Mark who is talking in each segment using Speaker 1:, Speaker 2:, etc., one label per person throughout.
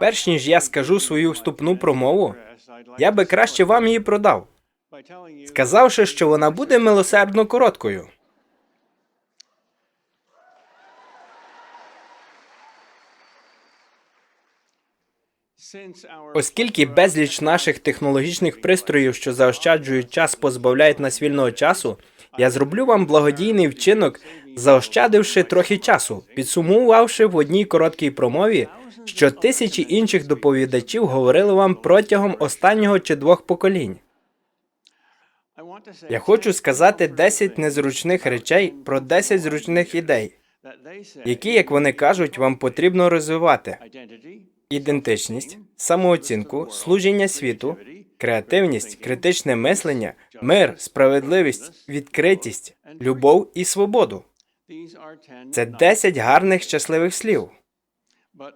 Speaker 1: Перш ніж я скажу свою вступну промову, я би краще вам її продав, сказавши, що вона буде милосердно короткою. Оскільки безліч наших технологічних пристроїв, що заощаджують час, позбавляють нас вільного часу, я зроблю вам благодійний вчинок, заощадивши трохи часу, підсумувавши в одній короткій промові, що тисячі інших доповідачів говорили вам протягом останнього чи двох поколінь. Я хочу сказати 10 незручних речей про 10 зручних ідей, які, як вони кажуть, вам потрібно розвивати: ідентичність, самооцінку, служіння світу, креативність, критичне мислення, мир, справедливість, відкритість, любов і свободу. Це 10 гарних щасливих слів.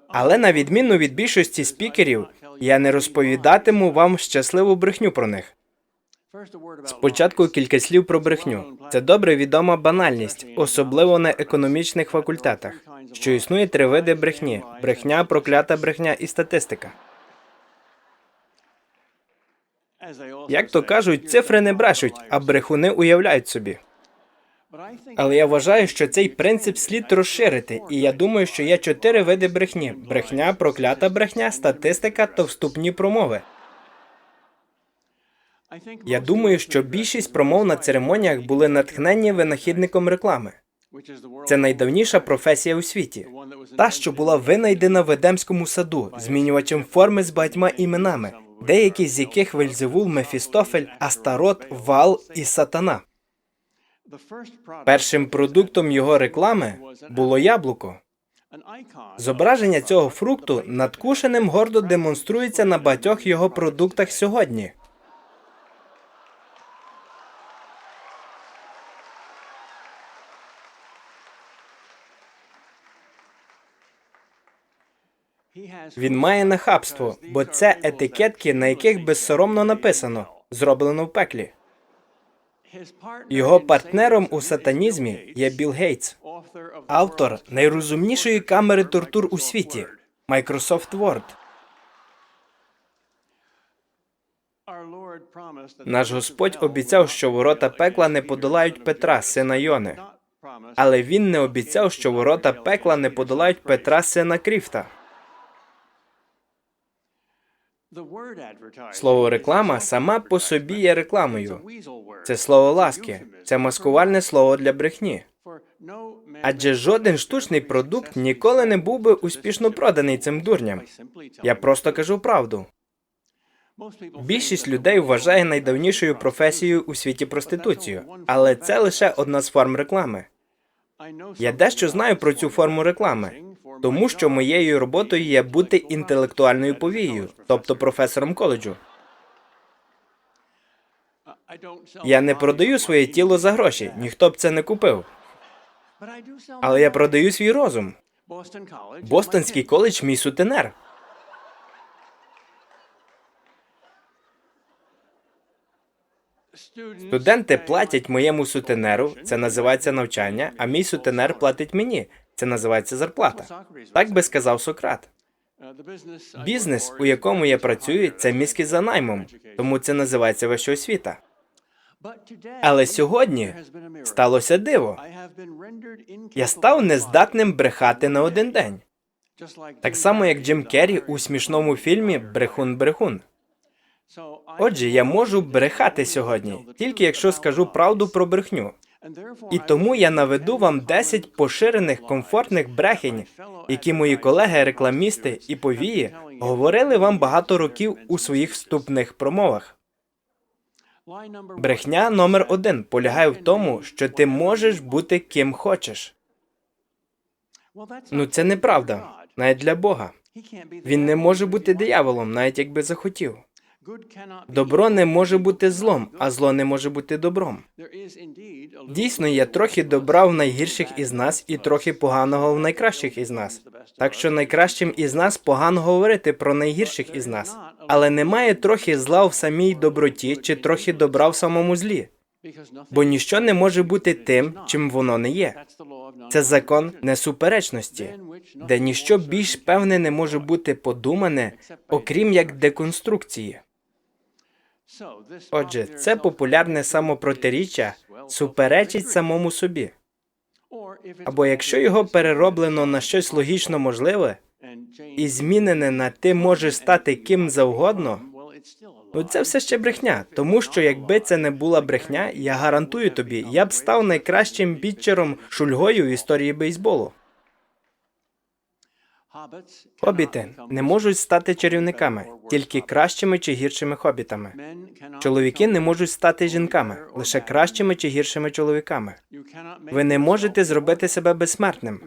Speaker 1: Але на відміну від більшості спікерів, я не розповідатиму вам щасливу брехню про них. Спочатку кілька слів про брехню. Це добре відома банальність, особливо на економічних факультетах, що існує три види брехні: брехня, проклята брехня і статистика. Як то кажуть, цифри не брешуть, а брехуни уявляють собі. Але я вважаю, що цей принцип слід розширити, і я думаю, що є чотири види брехні: брехня, проклята брехня, статистика та вступні промови. Я думаю, що більшість промов на церемоніях були натхнені винахідником реклами. Це найдавніша професія у світі. Та, що була винайдена в Едемському саду, змінювачем форми з багатьма іменами, деякі з яких Вельзевул, Мефістофель, Астарот, Вал і Сатана. Першим продуктом його реклами було яблуко. Зображення цього фрукту надкушеним гордо демонструється на багатьох його продуктах сьогодні. Він має нахабство, бо це етикетки, на яких безсоромно написано зроблено в пеклі. Його партнером у сатанізмі є Білл Гейтс, автор найрозумнішої камери тортур у світі Microsoft Word. Наш Господь обіцяв, що ворота пекла не подолають Петра, сина Йони. Але він не обіцяв, що ворота пекла не подолають Петра, сина Кріфта. Слово реклама сама по собі є рекламою. Це слово ласки, це маскувальне слово для брехні. Адже жоден штучний продукт ніколи не був би успішно проданий цим дурням. Я просто кажу правду. Більшість людей вважає найдавнішою професією у світі проституцію, але це лише одна з форм реклами. Я дещо знаю про цю форму реклами, тому що моєю роботою є бути інтелектуальною повією, тобто професором коледжу. Я не продаю своє тіло за гроші, ніхто б це не купив. Але я продаю свій розум. Бостонський коледж мій сутенер. Студенти платять моєму сутенеру, це називається навчання, а мій сутенер платить мені. Це називається зарплата. Так би сказав Сократ. Бізнес, у якому я працюю, це мізки за наймом, тому це називається вища освіта. Але сьогодні сталося диво. Я став нездатним брехати на один день. Так само, як Джим Керрі у смішному фільмі Брехун-брехун. Отже, я можу брехати сьогодні, тільки якщо скажу правду про брехню. І тому я наведу вам 10 поширених комфортних брехень, які мої колеги, рекламісти і повії говорили вам багато років у своїх вступних промовах. Брехня номер один полягає в тому, що ти можеш бути ким хочеш. Ну це неправда, навіть для Бога. Він не може бути дияволом, навіть якби захотів. Добро не може бути злом, а зло не може бути добром. Дійсно, є трохи добра в найгірших із нас і трохи поганого в найкращих із нас. Так що найкращим із нас погано говорити про найгірших із нас, але немає трохи зла в самій доброті чи трохи добра в самому злі. Бо ніщо не може бути тим, чим воно не є. Це закон несуперечності, де ніщо більш певне не може бути подумане, окрім як деконструкції. Отже, це популярне самопротиріччя суперечить самому собі. Або якщо його перероблено на щось логічно можливе і змінене на ти можеш стати ким завгодно, ну це все ще брехня. Тому що якби це не була брехня, я гарантую тобі, я б став найкращим бітчером шульгою в історії бейсболу. Хобіти не можуть стати чарівниками, тільки кращими чи гіршими хобітами. Чоловіки не можуть стати жінками, лише кращими чи гіршими чоловіками. Ви не можете зробити себе безсмертним.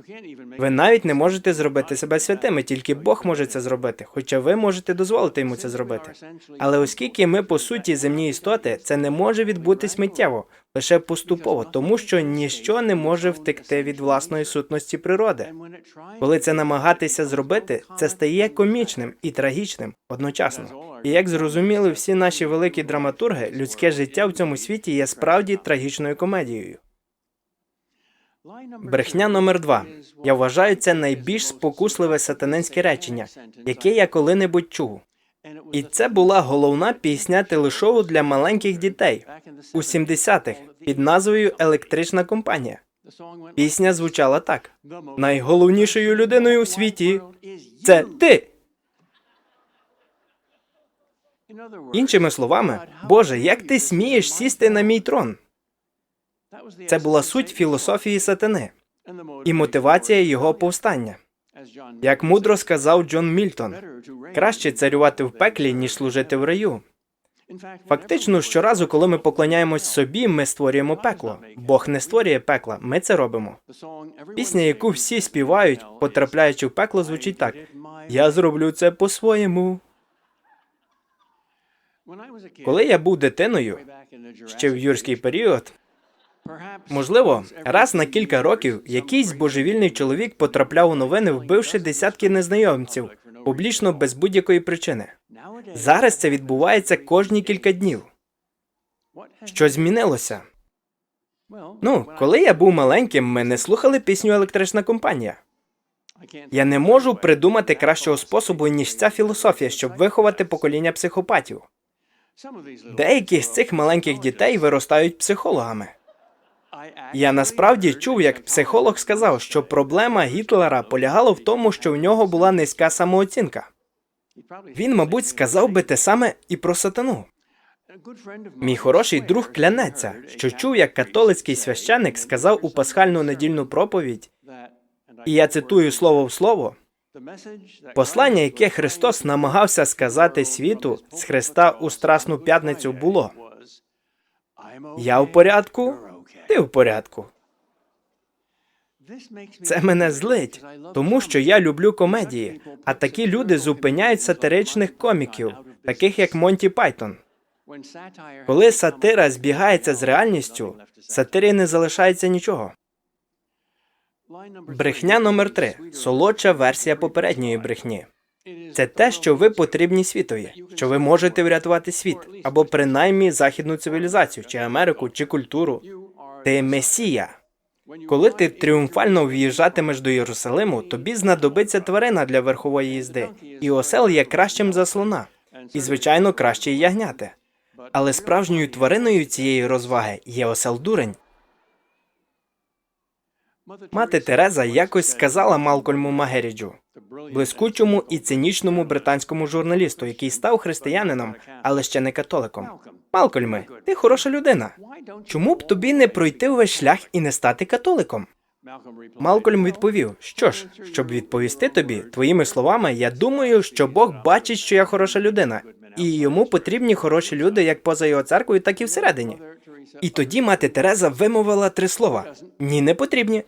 Speaker 1: Ви навіть не можете зробити себе святими, тільки Бог може це зробити, хоча ви можете дозволити йому це зробити. Але оскільки ми по суті земні істоти, це не може відбутись миттєво, лише поступово, тому що ніщо не може втекти від власної сутності природи. Коли це намагатися зробити, це стає комічним і трагічним одночасно. І як зрозуміли всі наші великі драматурги, людське життя в цьому світі є справді трагічною комедією. Брехня номер два. Я вважаю це найбільш спокусливе сатанинське речення, яке я коли-небудь чув. І це була головна пісня телешоу для маленьких дітей у 70-х під назвою Електрична компанія. Пісня звучала так: найголовнішою людиною у світі це ти. Іншими словами, Боже, як ти смієш сісти на мій трон? Це була суть філософії сатани і мотивація його повстання. Як мудро сказав Джон Мільтон, краще царювати в пеклі, ніж служити в раю. Фактично, щоразу, коли ми поклоняємось собі, ми створюємо пекло. Бог не створює пекла, ми це робимо. Пісня, яку всі співають, потрапляючи в пекло, звучить так: Я зроблю це по-своєму. Коли я був дитиною, ще в юрський період, можливо, раз на кілька років якийсь божевільний чоловік потрапляв у новини, вбивши десятки незнайомців, публічно без будь-якої причини. Зараз це відбувається кожні кілька днів. Що змінилося? Ну, коли я був маленьким, ми не слухали пісню електрична компанія. Я не можу придумати кращого способу, ніж ця філософія, щоб виховати покоління психопатів. Деякі з цих маленьких дітей виростають психологами. Я насправді чув, як психолог сказав, що проблема Гітлера полягала в тому, що в нього була низька самооцінка. Він, мабуть, сказав би те саме і про сатану. Мій хороший друг клянеться, що чув, як католицький священник сказав у пасхальну недільну проповідь, і я цитую слово в слово. Послання, яке Христос намагався сказати світу з Христа у Страсну п'ятницю, було Я в порядку, ти в порядку. Це мене злить, тому що я люблю комедії, а такі люди зупиняють сатиричних коміків, таких як Монті Пайтон. Коли сатира збігається з реальністю, сатирі не залишається нічого. Брехня номер три солодша версія попередньої брехні. Це те, що ви потрібні світові, що ви можете врятувати світ або принаймні західну цивілізацію, чи Америку, чи культуру. Ти месія. Коли ти тріумфально в'їжджатимеш до Єрусалиму, тобі знадобиться тварина для верхової їзди, і осел є кращим за слона, і звичайно краще ягняти. Але справжньою твариною цієї розваги є осел дурень. Мати Тереза якось сказала Малкольму Магеріджу, блискучому і цинічному британському журналісту, який став християнином, але ще не католиком. Малкольме, ти хороша людина. Чому б тобі не пройти увесь шлях і не стати католиком? Малкольм відповів: що ж, щоб відповісти тобі, твоїми словами, я думаю, що Бог бачить, що я хороша людина, і йому потрібні хороші люди як поза його церквою, так і всередині. І тоді мати Тереза вимовила три слова: ні, не потрібні.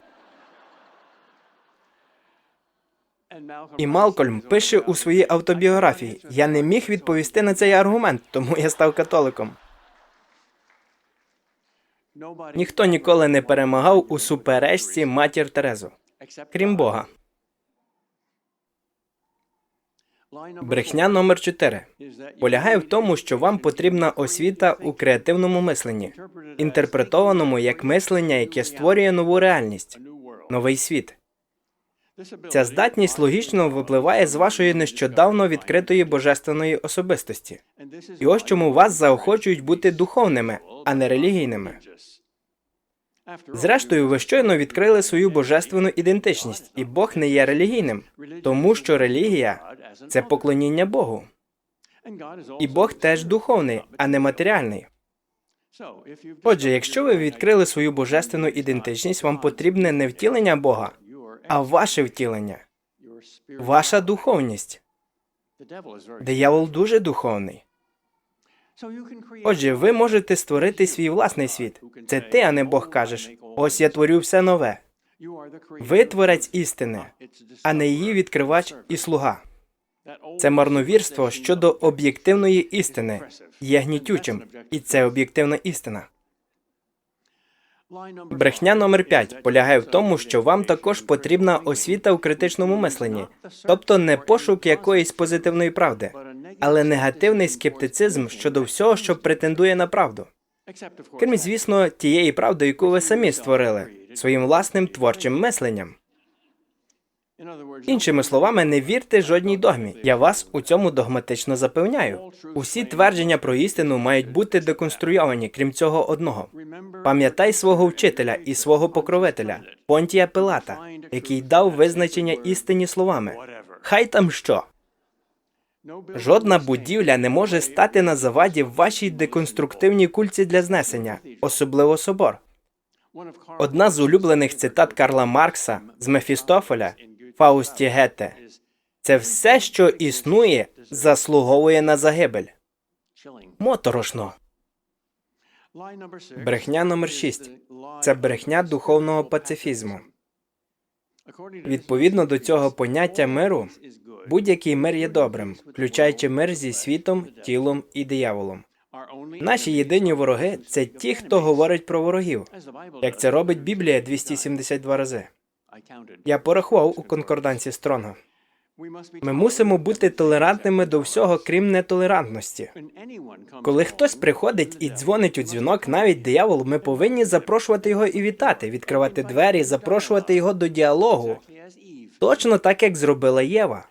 Speaker 1: І Малкольм пише у своїй автобіографії: Я не міг відповісти на цей аргумент, тому я став католиком. Ніхто ніколи не перемагав у суперечці матір Терезу, крім Бога. Брехня номер 4 полягає в тому, що вам потрібна освіта у креативному мисленні, інтерпретованому як мислення, яке створює нову реальність, новий світ. Ця здатність логічно випливає з вашої нещодавно відкритої божественної особистості. І ось чому вас заохочують бути духовними, а не релігійними. Зрештою, ви щойно відкрили свою божественну ідентичність, і Бог не є релігійним, тому що релігія це поклоніння Богу. І Бог теж духовний, а не матеріальний. Отже, якщо ви відкрили свою божественну ідентичність, вам потрібне не втілення Бога, а ваше втілення, ваша духовність. Диявол дуже духовний. Отже, ви можете створити свій власний світ. Це ти, а не Бог кажеш. Ось я творю все нове. Ви творець істини, а не її відкривач і слуга. Це марновірство щодо об'єктивної істини є гнітючим, і це об'єктивна істина. Брехня номер 5 полягає в тому, що вам також потрібна освіта у критичному мисленні, тобто не пошук якоїсь позитивної правди, але негативний скептицизм щодо всього, що претендує на правду. Крім, звісно, тієї правди, яку ви самі створили своїм власним творчим мисленням. Іншими словами, не вірте жодній догмі. Я вас у цьому догматично запевняю. Усі твердження про істину мають бути деконструйовані, крім цього одного. Пам'ятай свого вчителя і свого покровителя, Понтія Пилата, який дав визначення істині словами. Хай там що. Жодна будівля не може стати на заваді в вашій деконструктивній кульці для знесення, особливо собор. Одна з улюблених цитат Карла Маркса з Мефістофеля Фаусті Гете це все, що існує, заслуговує на загибель. Моторошно. Брехня номер 6 це брехня духовного пацифізму. Відповідно до цього поняття миру, будь-який мир є добрим, включаючи мир зі світом, тілом і дияволом. Наші єдині вороги це ті, хто говорить про ворогів, як це робить Біблія 272 рази. Я порахував у конкорданці Стронга. Ми мусимо бути толерантними до всього, крім нетолерантності. Коли хтось приходить і дзвонить у дзвінок, навіть диявол, ми повинні запрошувати його і вітати, відкривати двері, запрошувати його до діалогу. Точно так, як зробила Єва.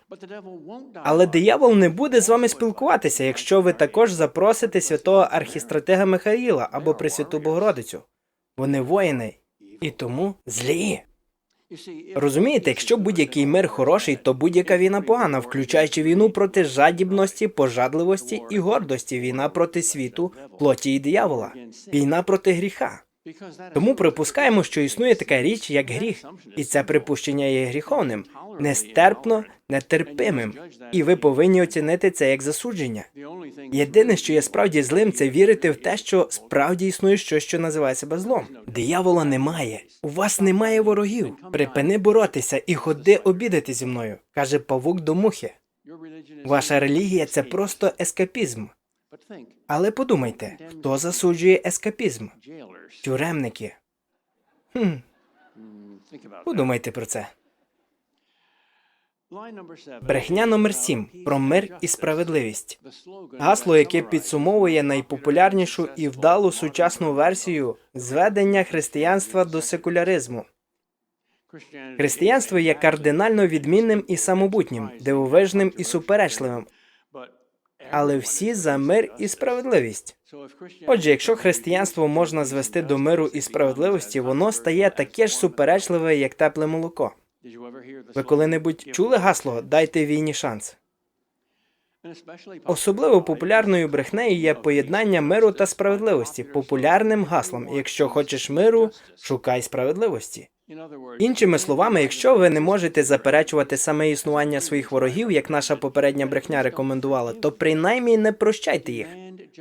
Speaker 1: Але диявол не буде з вами спілкуватися, якщо ви також запросите святого архістратега Михаїла або Пресвяту Богородицю. Вони воїни і тому злі. Розумієте, якщо будь-який мир хороший, то будь-яка війна погана, включаючи війну проти жадібності, пожадливості і гордості, війна проти світу, плоті і диявола, війна проти гріха. Тому припускаємо, що існує така річ, як гріх, і це припущення є гріховним, нестерпно, нетерпимим, і ви повинні оцінити це як засудження. Єдине, що є справді злим, це вірити в те, що справді існує щось, що називає себе злом. Диявола немає. У вас немає ворогів. Припини боротися і ходи обідати зі мною, каже павук до мухи. Ваша релігія це просто ескапізм. Але подумайте, хто засуджує ескапізм? Тюремники. Хм. Подумайте про це. Брехня номер 7 про мир і справедливість. Гасло, яке підсумовує найпопулярнішу і вдалу сучасну версію зведення християнства до секуляризму. Християнство є кардинально відмінним і самобутнім, дивовижним і суперечливим, але всі за мир і справедливість. Отже, якщо християнство можна звести до миру і справедливості, воно стає таке ж суперечливе, як тепле молоко. Ви коли-небудь чули гасло Дайте війні шанс? Особливо популярною брехнею є поєднання миру та справедливості. Популярним гаслом якщо хочеш миру, шукай справедливості. Іншими словами, якщо ви не можете заперечувати саме існування своїх ворогів, як наша попередня брехня рекомендувала, то принаймні не прощайте їх.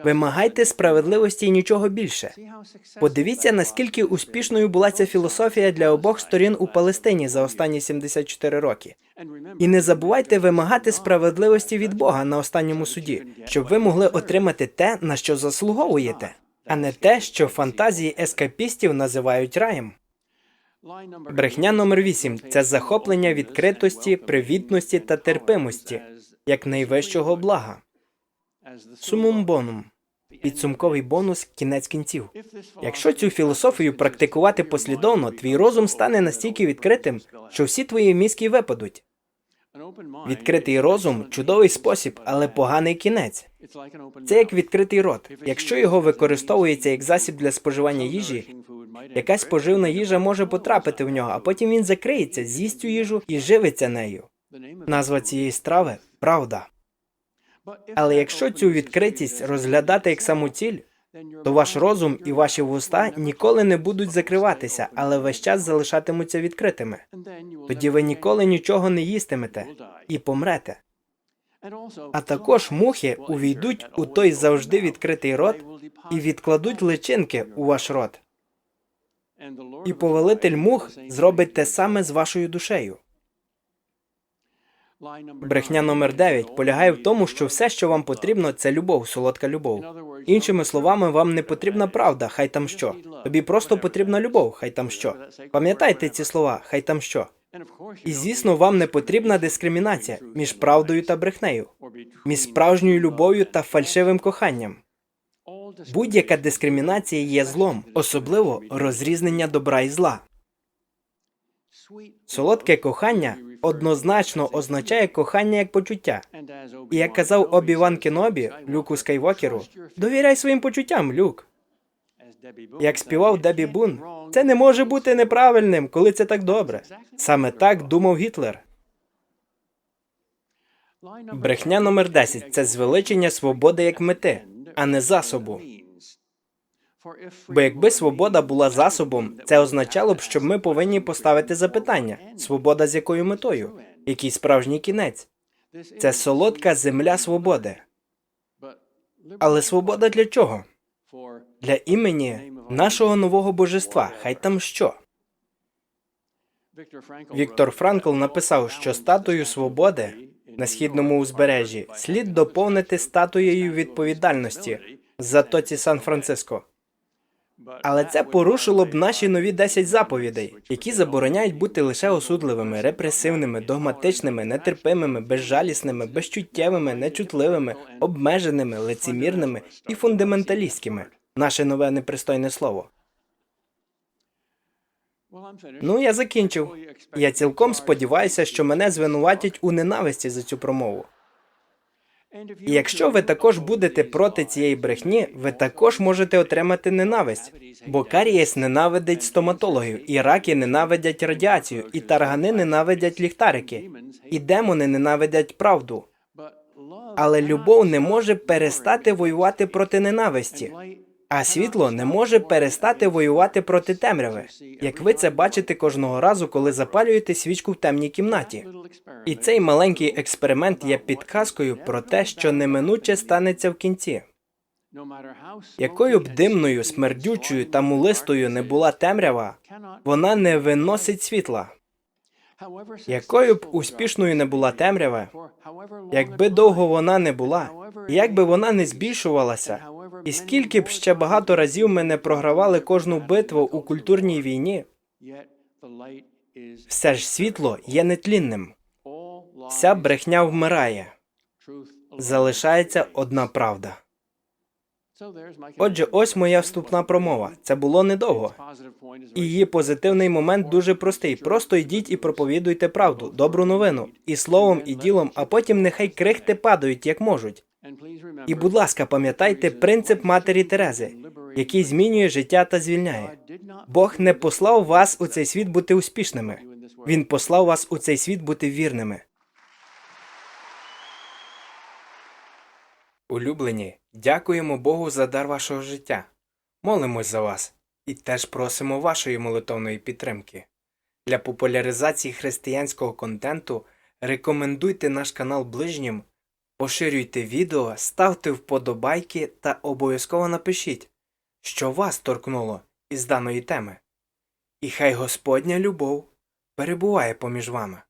Speaker 1: Вимагайте справедливості і нічого більше. Подивіться, наскільки успішною була ця філософія для обох сторін у Палестині за останні 74 роки. І не забувайте вимагати справедливості від Бога на останньому суді, щоб ви могли отримати те, на що заслуговуєте, а не те, що фантазії ескапістів називають раєм. Брехня номер 8 – це захоплення відкритості, привітності та терпимості. як найвищого блага. Сумум бонум. Підсумковий бонус кінець кінців. Якщо цю філософію практикувати послідовно, твій розум стане настільки відкритим, що всі твої мізки випадуть. Відкритий розум чудовий спосіб, але поганий кінець. Це як відкритий рот. Якщо його використовується як засіб для споживання їжі, якась поживна їжа може потрапити в нього, а потім він закриється, з'їсть цю їжу і живиться нею. Назва цієї страви правда. Але якщо цю відкритість розглядати як саму ціль, то ваш розум і ваші вуста ніколи не будуть закриватися, але весь час залишатимуться відкритими. Тоді ви ніколи нічого не їстимете і помрете. А також мухи увійдуть у той завжди відкритий рот і відкладуть личинки у ваш рот. І повелитель мух зробить те саме з вашою душею. Брехня номер 9 полягає в тому, що все, що вам потрібно, це любов, солодка любов. Іншими словами, вам не потрібна правда, хай там що. Тобі просто потрібна любов, хай там що. Пам'ятайте ці слова, хай там що. І звісно, вам не потрібна дискримінація між правдою та брехнею, між справжньою любов'ю та фальшивим коханням. Будь-яка дискримінація є злом, особливо розрізнення добра і зла. Солодке кохання однозначно означає кохання як почуття. І як казав Обі-Ван Кенобі Люку Скайвокеру, довіряй своїм почуттям, Люк. Як співав Дебі Бун, це не може бути неправильним, коли це так добре. Саме так думав Гітлер. Брехня номер 10 – це звеличення свободи як мети, а не засобу. Бо якби свобода була засобом, це означало б, що ми повинні поставити запитання: свобода з якою метою? Який справжній кінець? Це солодка земля свободи. Але свобода для чого? Для імені нашого нового божества. Хай там що. Віктор Франкл написав, що статую свободи на східному узбережжі слід доповнити статуєю відповідальності в затоці Сан-Франциско. Але це порушило б наші нові 10 заповідей, які забороняють бути лише осудливими, репресивними, догматичними, нетерпимими, безжалісними, безчуттєвими, нечутливими, обмеженими, лицемірними і фундаменталістськими. Наше нове непристойне слово. Ну, я закінчив. Я цілком сподіваюся, що мене звинуватять у ненависті за цю промову. І якщо ви також будете проти цієї брехні, ви також можете отримати ненависть. Бо карієс ненавидить стоматологів, і раки ненавидять радіацію, і таргани ненавидять ліхтарики, і демони ненавидять правду. Але любов не може перестати воювати проти ненависті, а світло не може перестати воювати проти темряви, як ви це бачите кожного разу, коли запалюєте свічку в темній кімнаті. І цей маленький експеримент є підказкою про те, що неминуче станеться в кінці. Якою б димною, смердючою та мулистою не була темрява, вона не виносить світла. Якою б успішною не була темрява, якби довго вона не була, і як би вона не збільшувалася, і скільки б ще багато разів ми не програвали кожну битву у культурній війні, все ж світло є нетлінним. Вся брехня вмирає. Залишається одна правда. Отже, ось моя вступна промова. Це було недовго. І її позитивний момент дуже простий. Просто йдіть і проповідуйте правду, добру новину, і словом, і ділом, а потім нехай крихти падають, як можуть. І, будь ласка, пам'ятайте принцип матері Терези, який змінює життя та звільняє. Бог не послав вас у цей світ бути успішними. Він послав вас у цей світ бути вірними. Улюблені, дякуємо Богу за дар вашого життя. Молимось за вас і теж просимо вашої молитовної підтримки. Для популяризації християнського контенту рекомендуйте наш канал ближнім, поширюйте відео, ставте вподобайки та обов'язково напишіть, що вас торкнуло із даної теми. І хай Господня любов перебуває поміж вами.